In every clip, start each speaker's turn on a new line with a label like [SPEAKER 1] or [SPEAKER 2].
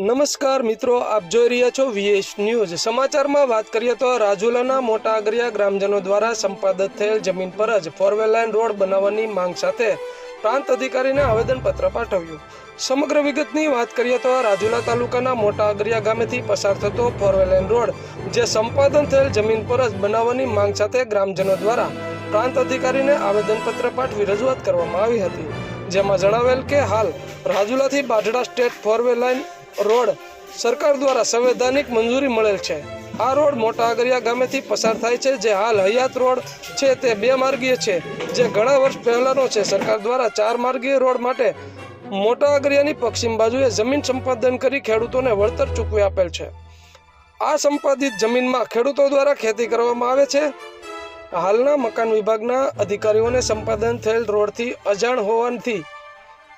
[SPEAKER 1] નમસ્કાર મિત્રો, આપ જોઈ રહ્યા છો વીએસ ન્યૂઝ સમાચારમાં વાત કરીએ તો રાજુલાના મોટા આગરિયા ગ્રામજનો દ્વારા સંપાદિત થયેલ જમીન પર જ ફોરવે લાઇન રોડ બનાવવાની માંગ સાથે પ્રાંત અધિકારીને આવેદનપત્ર પાઠવ્યું. સમગ્ર વિગતની વાત કરીએ તો રાજુલા તાલુકાના મોટા આગરિયા ગામેથી પસાર થતો ફોરવે લાઇન રોડ, જે સંપાદન થયેલ જમીન પર જ બનાવવાની માંગ સાથે ગ્રામજનો દ્વારા પ્રાંત અધિકારીને આવેદનપત્ર પાઠવી રજૂઆત કરવામાં આવી હતી. જેમાં જણાવેલ કે હાલ રાજુલાથી Badhada state four way line road સરકાર દ્વારા સંવૈધાનિક મંજૂરી મળેલ છે. આ રોડ મોટા આગરિયા ગામેથી પસાર થાય છે, જે હાલ હયાત રોડ છે તે બે માર્ગીય છે, જે ઘણા વર્ષ પહેલાનો છે. સરકાર દ્વારા ચાર માર્ગીય રોડ માટે મોટા આગરિયાની પશ્ચિમ બાજુએ જમીન સંપાદન કરી ખેડૂતોને વળતર ચૂકવી આપેલ છે. આ સંપાદિત જમીનમાં ખેડૂતો દ્વારા ખેતી કરવામાં આવે છે. હાલના મકાન વિભાગના અધિકારીઓને સંપાદન થયેલ રોડથી અજાણ હોવાથી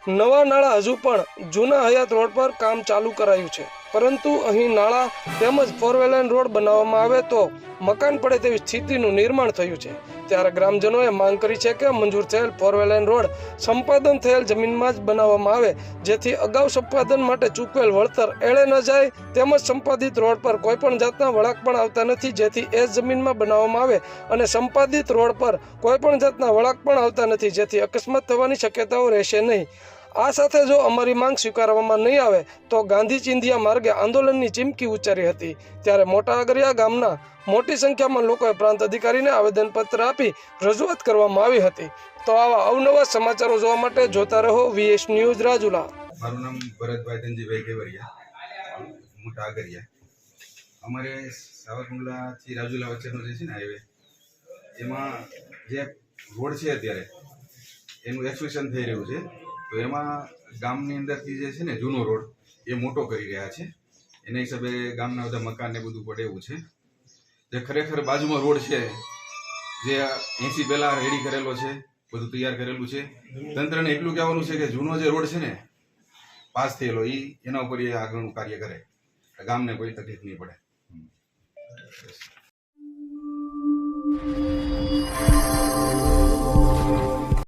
[SPEAKER 1] નવા નાળા હજુ પણ જૂના હયાત રોડ પર કામ ચાલુ કરાયું છે. પરંતુ અહીં નાળા તેમજ ફોર રોડ બનાવવામાં આવે તો મકાન પડે તેવી સ્થિતિનું નિર્માણ થયું છે. ત્યારે ગ્રામજનોએ માંગ કરી છે કે મંજૂર થયેલ ફોર રોડ સંપાદન થયેલ જમીનમાં જ બનાવવામાં આવે, જેથી અગાઉ સંપાદન માટે ચૂકવેલ વળતર એળે ન જાય તેમજ સંપાદિત રોડ પર કોઈપણ જાતના વળાંક પણ આવતા નથી, જેથી એ જમીનમાં બનાવવામાં આવે અને સંપાદિત રોડ પર કોઈપણ જાતના વળાંક પણ આવતા નથી, જેથી અકસ્માત થવાની શક્યતાઓ રહેશે નહીં. આ સાથે જો અમારી માંગ સ્વીકારવામાં નહીં આવે, તો ગાંધી ચિંધિયા માર્ગે આંદોલનની ચીમકી ઉચ્ચારી હતી. ત્યારે મોટા આગરિયા ગામના મોટી સંખ્યામાં લોકોએ પ્રાંત અધિકારીને આવેદનપત્ર આપી રજૂઆત કરવામાં આવી હતી. તો આવા અવનવા સમાચારો જોવા માટે જોતા રહો વીએસ ન્યૂઝ રાજુલા.
[SPEAKER 2] મારું નામ ભરતભાઈ ધનજીભાઈ કેવરિયા મોટા આગરિયા અમારે સાવરકુંડલાથી રાજુલા વચ્ચેનો જે છે ને હાઈવે એમાં જે રોડ છે અત્યારે, એનું એક્સપ્રેશન થઈ રહ્યું છે. તો એમાં ગામની અંદરથી જે છે ને જૂનો રોડ, એ મોટો કરી રહ્યા છે. એના હિસાબે ગામના બધા મકાન ને બધું પડે એવું છે. જે ખરેખર બાજુમાં રોડ છે, જે એસી પહેલા રેડી કરેલો છે, બધું તૈયાર કરેલું છે. તંત્રને એટલું કહેવાનું છે કે જૂનો જે રોડ છે ને, પાસ થયેલો એ એના ઉપર એ આગળનું કાર્ય કરે. ગામને કોઈ તકલીફ નહીં પડે.